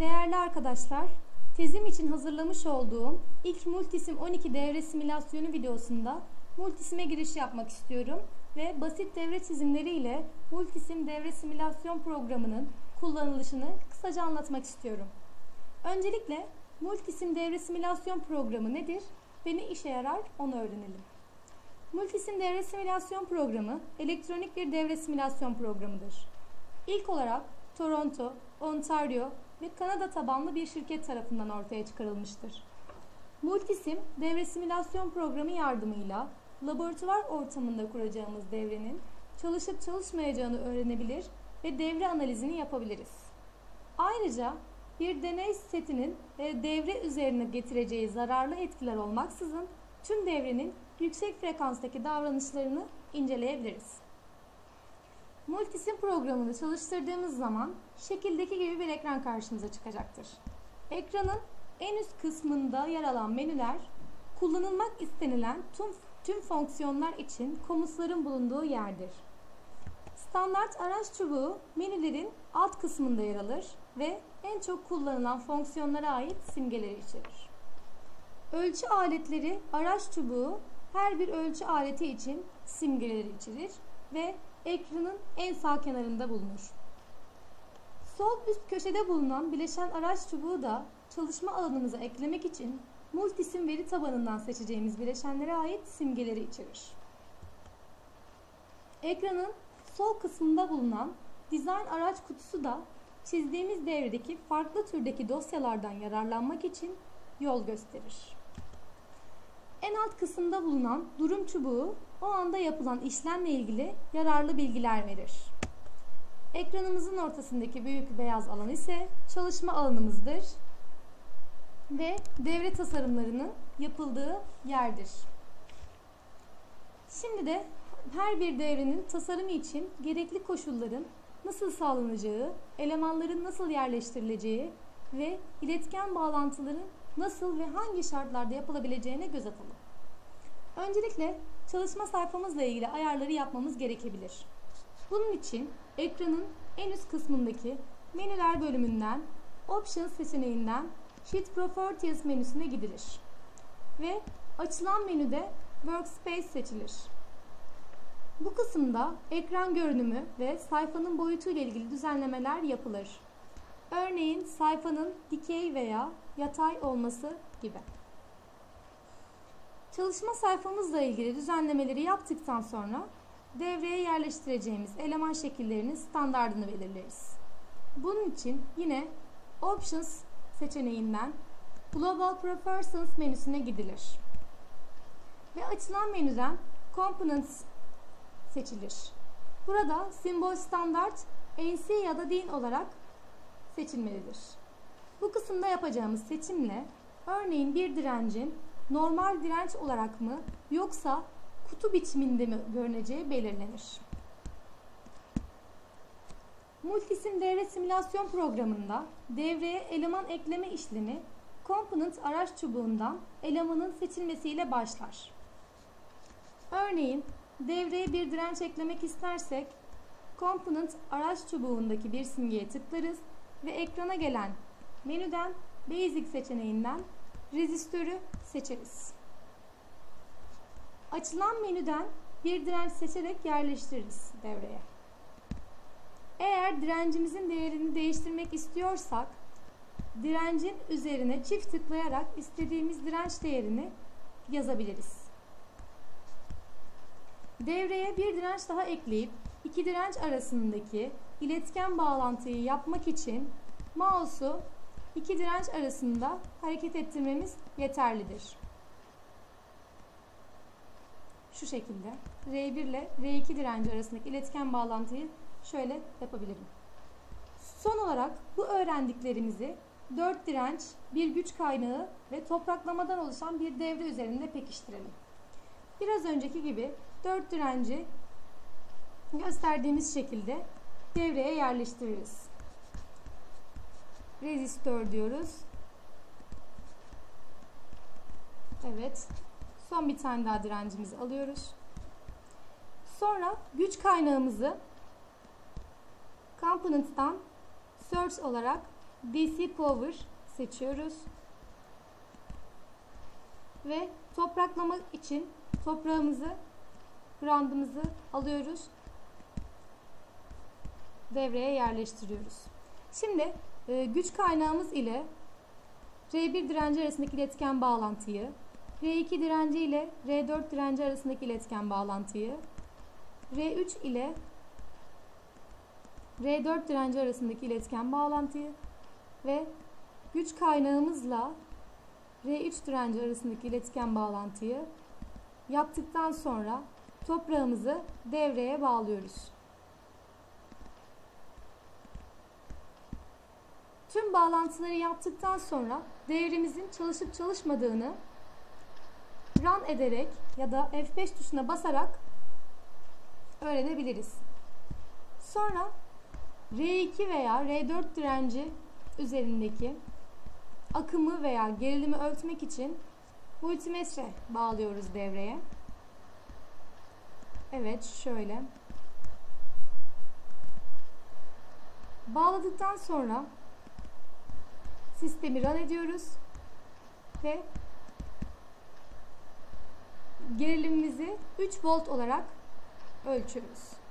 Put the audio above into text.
Değerli arkadaşlar, tezim için hazırlamış olduğum ilk Multisim 12 devre simülasyonu videosunda Multisim'e giriş yapmak istiyorum ve basit devre çizimleri ile Multisim devre simülasyon programının kullanılışını kısaca anlatmak istiyorum. Öncelikle Multisim devre simülasyon programı nedir ve ne işe yarar onu öğrenelim. Multisim devre simülasyon programı elektronik bir devre simülasyon programıdır. İlk olarak Toronto, Ontario ve Kanada tabanlı bir şirket tarafından ortaya çıkarılmıştır. Multisim, devre simülasyon programı yardımıyla laboratuvar ortamında kuracağımız devrenin çalışıp çalışmayacağını öğrenebilir ve devre analizini yapabiliriz. Ayrıca bir deney setinin devre üzerine getireceği zararlı etkiler olmaksızın tüm devrenin yüksek frekanstaki davranışlarını inceleyebiliriz. Multisim programını çalıştırdığımız zaman şekildeki gibi bir ekran karşımıza çıkacaktır. Ekranın en üst kısmında yer alan menüler kullanılmak istenilen tüm, tüm fonksiyonlar için komutların bulunduğu yerdir. Standart araç çubuğu menülerin alt kısmında yer alır ve en çok kullanılan fonksiyonlara ait simgeleri içerir. Ölçü aletleri araç çubuğu her bir ölçü aleti için simgeleri içerir ve ekranın en sağ kenarında bulunur. Sol üst köşede bulunan bileşen araç çubuğu da çalışma alanımıza eklemek için multisim veri tabanından seçeceğimiz bileşenlere ait simgeleri içerir. Ekranın sol kısmında bulunan dizayn araç kutusu da çizdiğimiz devredeki farklı türdeki dosyalardan yararlanmak için yol gösterir. Alt kısımda bulunan durum çubuğu o anda yapılan işlemle ilgili yararlı bilgiler verir. Ekranımızın ortasındaki büyük beyaz alan ise çalışma alanımızdır ve devre tasarımlarının yapıldığı yerdir. Şimdi de her bir devrenin tasarımı için gerekli koşulların nasıl sağlanacağı, elemanların nasıl yerleştirileceği ve iletken bağlantıların nasıl ve hangi şartlarda yapılabileceğine göz atalım. Öncelikle çalışma sayfamızla ilgili ayarları yapmamız gerekebilir. Bunun için ekranın en üst kısmındaki menüler bölümünden Options seçeneğinden Sheet Properties menüsüne gidilir. Ve açılan menüde Workspace seçilir. Bu kısımda ekran görünümü ve sayfanın boyutu ile ilgili düzenlemeler yapılır. Örneğin sayfanın dikey veya yatay olması gibi. Çalışma sayfamızla ilgili düzenlemeleri yaptıktan sonra devreye yerleştireceğimiz eleman şekillerinin standartını belirleriz. Bunun için yine Options seçeneğinden Global Preferences menüsüne gidilir. Ve açılan menüden Components seçilir. Burada simbol standart ANC ya da DIN olarak seçilmelidir. Bu kısımda yapacağımız seçimle örneğin bir direncin normal direnç olarak mı yoksa kutu biçiminde mi görüneceği belirlenir. Multisim devre simülasyon programında devreye eleman ekleme işlemi Component araç çubuğundan elemanın seçilmesiyle başlar. Örneğin devreye bir direnç eklemek istersek Component araç çubuğundaki bir simgeye tıklarız ve ekrana gelen menüden Basic seçeneğinden rezistörü seçeriz. Açılan menüden bir direnç seçerek yerleştiririz devreye. Eğer direncimizin değerini değiştirmek istiyorsak direncin üzerine çift tıklayarak istediğimiz direnç değerini yazabiliriz. Devreye bir direnç daha ekleyip iki direnç arasındaki iletken bağlantıyı yapmak için mouse'u iki direnç arasında hareket ettirmemiz yeterlidir. Şu şekilde R1 ile R2 direnci arasındaki iletken bağlantıyı şöyle yapabilirim. Son olarak bu öğrendiklerimizi 4 direnç, bir güç kaynağı ve topraklamadan oluşan bir devre üzerinde pekiştirelim. Biraz önceki gibi 4 direnci gösterdiğimiz şekilde devreye yerleştiririz. Rezistör diyoruz. Evet. Son bir tane daha direncimizi alıyoruz. Sonra güç kaynağımızı Components'tan Source olarak DC Power seçiyoruz. Ve topraklamak için toprağımızı, ground'ımızı alıyoruz. Devreye yerleştiriyoruz. Şimdi e, güç kaynağımız ile R1 direnci arasındaki iletken bağlantıyı, R2 direnci ile R4 direnci arasındaki iletken bağlantıyı, R3 ile R4 direnci arasındaki iletken bağlantıyı ve güç kaynağımızla R3 direnci arasındaki iletken bağlantıyı yaptıktan sonra toprağımızı devreye bağlıyoruz. Tüm bağlantıları yaptıktan sonra devremizin çalışıp çalışmadığını run ederek ya da F5 tuşuna basarak öğrenebiliriz. Sonra R2 veya R4 direnci üzerindeki akımı veya gerilimi ölçmek için multimetre bağlıyoruz devreye. Evet şöyle. Bağladıktan sonra sistemi run ediyoruz ve gerilimimizi 3 volt olarak ölçüyoruz.